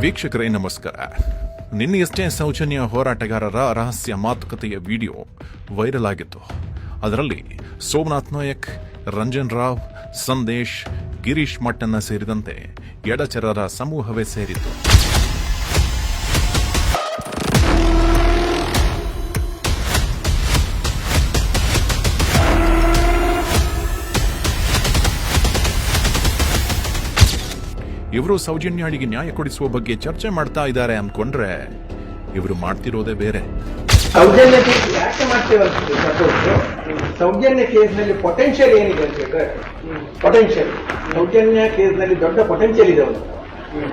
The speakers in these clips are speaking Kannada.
ವೀಕ್ಷಕರೇ, ನಮಸ್ಕಾರ. ನಿನ್ನೆಯಷ್ಟೇ ಸೌಜನ್ಯ ಹೋರಾಟಗಾರರ ರಹಸ್ಯ ಮಾತುಕತೆಯ ವಿಡಿಯೋ ವೈರಲ್ ಆಗಿತ್ತು. ಅದರಲ್ಲಿ ಸೋಮನಾಥ್ ನಾಯಕ್, ರಂಜನ್ ರಾವ್, ಸಂದೇಶ್, ಗಿರೀಶ್ ಮಟ್ಟನ್ನ ಸೇರಿದಂತೆ ಎಡಚರರ ಸಮೂಹವೇ ಸೇರಿತ್ತು. ಇವರು ಸೌಜನ್ಯಾಳಿಗೆ ನ್ಯಾಯ ಕೊಡಿಸುವ ಬಗ್ಗೆ ಚರ್ಚೆ ಮಾಡ್ತಾ ಇದ್ದಾರೆ ಅನ್ಕೊಂಡ್ರೆ ಇವರು ಮಾಡ್ತಿರೋದೇ ಬೇರೆ. ಸೌಜನ್ಯ ಕೇಸ್ ಯಾಕೆ ಮಾಡ್ತೇವೆ ಸೌಜನ್ಯ ಕೇಸ್ನಲ್ಲಿ ಪೊಟೆನ್ಷಿಯಲ್ ಏನಿದೆ ಅಂತ ಪೊಟೆನ್ಷಿಯಲ್ ಸೌಜನ್ಯ ಕೇಸ್ನಲ್ಲಿ ದೊಡ್ಡ ಪೊಟೆನ್ಷಿಯಲ್ ಇದೆ ಒಂದು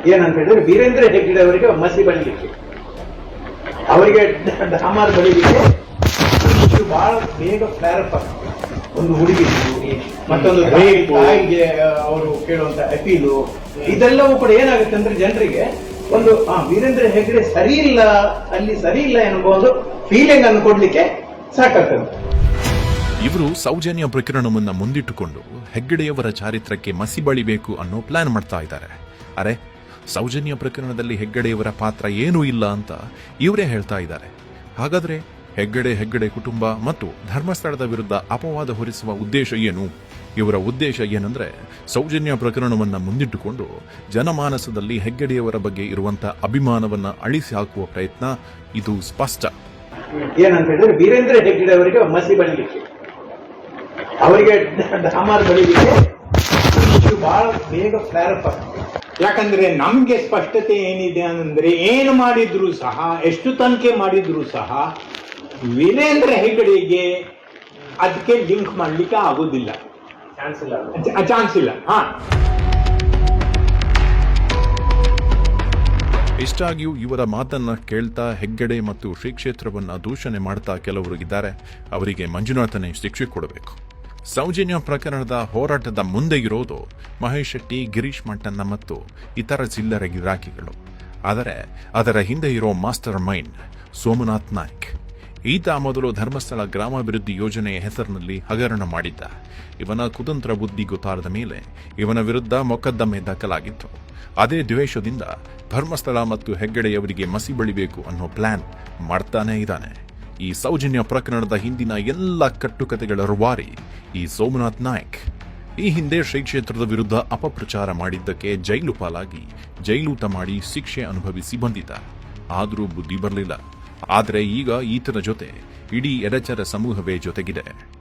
ಏನಂತ ಹೇಳಿದ್ರೆ ವೀರೇಂದ್ರ ಹೆಗ್ಗಡೆ ಅವರಿಗೆ ಮಸಿ ಬಳಿಲಿಕ್ಕೆ. ಅವರಿಗೆ ಡ್ರಾಮರ್ ಡಾಮರ್ ಬಳಿಲಿಕ್ಕೆ ಇದು ಬಹಳ ಬೇಗ ಕ್ಲಾರಪ್ ಆಗ್ತದೆ. ಒಂದು ಹುಡುಗಿ ಮತ್ತೊಂದು ತಾಯಿ- ತಾಯಿಗೆ ಅವರು ಕೇಳುವಂತ ಅಪೀಲು ಇದೆಲ್ಲವೂ ಕೂಡ ಏನಾಗುತ್ತೆ ಅಂದ್ರೆ ಜನರಿಗೆ ಒಂದು, ಆ, ವೀರೇಂದ್ರ ಹೆಗ್ಡೆ ಸರಿ ಇಲ್ಲ, ಅಲ್ಲಿ ಸರಿ ಇಲ್ಲ ಎನ್ನುವ ಒಂದು ಫೀಲಿಂಗ್ ಅನ್ನು ಕೊಡ್ಲಿಕ್ಕೆ ಸಾಕಾಗ್ತದೆ. ಇವರು ಸೌಜನ್ಯ ಪ್ರಕರಣವನ್ನ ಮುಂದಿಟ್ಟುಕೊಂಡು ಹೆಗ್ಗಡೆಯವರ ಚಾರಿತ್ರಕ್ಕೆ ಮಸಿ ಬಳಿಬೇಕು ಅನ್ನೋ ಪ್ಲಾನ್ ಮಾಡ್ತಾ ಇದ್ದಾರೆ. ಅರೆ, ಸೌಜನ್ಯ ಪ್ರಕರಣದಲ್ಲಿ ಹೆಗ್ಗಡೆಯವರ ಪಾತ್ರ ಏನೂ ಇಲ್ಲ ಅಂತ ಇವರೇ ಹೇಳ್ತಾ ಇದ್ದಾರೆ. ಹಾಗಾದ್ರೆ ಹೆಗ್ಗಡೆ ಹೆಗ್ಗಡೆ ಕುಟುಂಬ ಮತ್ತು ಧರ್ಮಸ್ಥಳದ ವಿರುದ್ಧ ಅಪವಾದ ಹೊರಿಸುವ ಉದ್ದೇಶ ಏನು? ಇವರ ಉದ್ದೇಶ ಏನಂದ್ರೆ ಸೌಜನ್ಯ ಪ್ರಕರಣವನ್ನು ಮುಂದಿಟ್ಟುಕೊಂಡು ಜನಮಾನಸದಲ್ಲಿ ಹೆಗ್ಗಡೆಯವರ ಬಗ್ಗೆ ಇರುವಂತಹ ಅಭಿಮಾನವನ್ನ ಅಳಿಸಿ ಹಾಕುವ ಪ್ರಯತ್ನ ಇದು ಸ್ಪಷ್ಟ. ಏನಂತ ಹೇಳಿದ್ರೆ ವೀರೇಂದ್ರ ಹೆಗ್ಗಡೆ ಅವರಿಗೆ ಮಸಿ ಬಳಿಲಿಕ್ಕೆ. ಅವರಿಗೆ ಡಾಮರ್ ಬಳಿಲಿಕ್ಕೆ. ಬಹಳ ಬೇಗ ಕ್ಲಾರಪ್ ಯಾಕಂದ್ರೆ ನಮ್ಗೆ ಸ್ಪಷ್ಟತೆ ಏನಿದೆ ಅಂದ್ರೆ ಏನು ಮಾಡಿದ್ರು ಸಹ ಎಷ್ಟು ತನಿಖೆ ಮಾಡಿದ್ರು ಸಹ ವೀರೇಂದ್ರ ಹೆಗ್ಗಡೆಗೆ ಅದಕ್ಕೆ ಲಿಂಕ್ ಮಾಡ್ಲಿಕ್ಕೆ ಆಗೋದಿಲ್ಲ. ಚಾನ್ಸ್ ಇಲ್ಲ. ಚಾನ್ಸ್ ಇಲ್ಲ. ಹಾ. ಇಷ್ಟಾಗಿಯೂ ಇವರ ಮಾತನ್ನ ಕೇಳ್ತಾ ಹೆಗ್ಗಡೆ ಮತ್ತು ಶ್ರೀ ಕ್ಷೇತ್ರವನ್ನ ದೂಷಣೆ ಮಾಡ್ತಾ ಕೆಲವರು ಇದ್ದಾರೆ. ಅವರಿಗೆ ಮಂಜುನಾಥನೇ ಶಿಕ್ಷೆ ಕೊಡಬೇಕು. ಸೌಜನ್ಯ ಪ್ರಕರಣದ ಹೋರಾಟದ ಮುಂದೆ ಇರೋದು ಮಹೇಶ್ ಶೆಟ್ಟಿ ಗಿರೀಶ್ ಮಟ್ಟಣ್ಣ ಮತ್ತು ಇತರ ಚಿಲ್ಲರೆ ಗಿರಾಕಿಗಳು ಆದರೆ ಅದರ ಹಿಂದೆ ಇರೋ ಮಾಸ್ಟರ್ ಮೈಂಡ್ ಸೋಮನಾಥ್ ನಾಯ್ಕ್. ಈತ ಮೊದಲು ಧರ್ಮಸ್ಥಳ ಗ್ರಾಮಾಭಿವೃದ್ಧಿ ಯೋಜನೆಯ ಹೆಸರಿನಲ್ಲಿ ಹಗರಣ ಮಾಡಿದ್ದ. ಇವನ ಕುತಂತ್ರ ಬುದ್ಧಿ ಗೊತ್ತಾರದ ಮೇಲೆ ಇವನ ವಿರುದ್ಧ ಮೊಕದ್ದಮೆ ದಾಖಲಾಗಿತ್ತು. ಅದೇ ದ್ವೇಷದಿಂದ ಧರ್ಮಸ್ಥಳ ಮತ್ತು ಹೆಗ್ಗಡೆಯವರಿಗೆ ಮಸಿ ಬಳಿಬೇಕು ಅನ್ನೋ ಪ್ಲಾನ್ ಮಾಡ್ತಾನೇ ಇದ್ದಾನೆ. ಈ ಸೌಜನ್ಯ ಪ್ರಕರಣದ ಹಿಂದಿನ ಎಲ್ಲ ಕಟ್ಟುಕತೆಗಳ ರುವಾರಿ ಈ ಸೋಮನಾಥ್ ನಾಯಕ್. ಈ ಹಿಂದೆ ಶ್ರೀ ಕ್ಷೇತ್ರದ ವಿರುದ್ಧ ಅಪಪ್ರಚಾರ ಮಾಡಿದ್ದಕ್ಕೆ ಜೈಲು ಪಾಲಾಗಿ ಜೈಲೂಟ ಮಾಡಿ ಶಿಕ್ಷೆ ಅನುಭವಿಸಿ ಬಂದಿದ್ದ. ಆದರೂ ಬುದ್ಧಿ ಬರಲಿಲ್ಲ. ಆದರೆ ಈಗ ಈತನ ಜೊತೆ ಇಡೀ ಎಡಚರ ಸಮೂಹವೇ ಜೊತೆಗಿದೆ.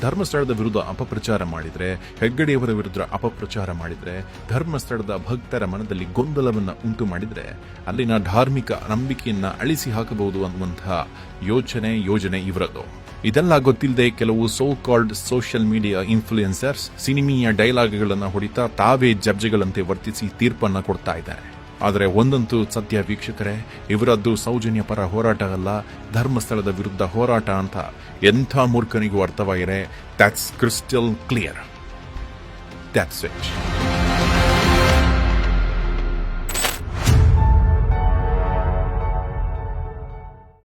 ಧರ್ಮಸ್ಥಳದ ವಿರುದ್ಧ ಅಪಪ್ರಚಾರ ಮಾಡಿದರೆ, ಹೆಗ್ಗಡೆಯವರ ವಿರುದ್ಧ ಅಪಪ್ರಚಾರ ಮಾಡಿದರೆ, ಧರ್ಮಸ್ಥಳದ ಭಕ್ತರ ಮನದಲ್ಲಿ ಗೊಂದಲವನ್ನು ಉಂಟು ಮಾಡಿದರೆ, ಅಲ್ಲಿನ ಧಾರ್ಮಿಕ ನಂಬಿಕೆಯನ್ನ ಅಳಿಸಿ ಹಾಕಬಹುದು ಅನ್ನುವಂತಹ ಯೋಚನೆ, ಯೋಜನೆ ಇವರದು. ಇದೆಲ್ಲ ಗೊತ್ತಿಲ್ಲದೆ ಕೆಲವು so called social media influencers ಸಿನಿಮೀಯ ಡೈಲಾಗ್ಗಳನ್ನು ಹೊಡಿತಾ ತಾವೇ ಜಬ್ಜೆಗಳಂತೆ ವರ್ತಿಸಿ ತೀರ್ಪನ್ನು ಕೊಡ್ತಾ ಇದ್ದಾರೆ. ಆದರೆ ಒಂದಂತೂ ಸದ್ಯ ವೀಕ್ಷಕರೇ, ಇವರದ್ದು ಸೌಜನ್ಯ ಪರ ಹೋರಾಟ ಅಲ್ಲ ಧರ್ಮಸ್ಥಳದ ವಿರುದ್ಧ ಹೋರಾಟ ಅಂತ ಎಂಥ ಮೂರ್ಖನಿಗೂ ಅರ್ಥವಾಗಿದೆ that's crystal clear that's it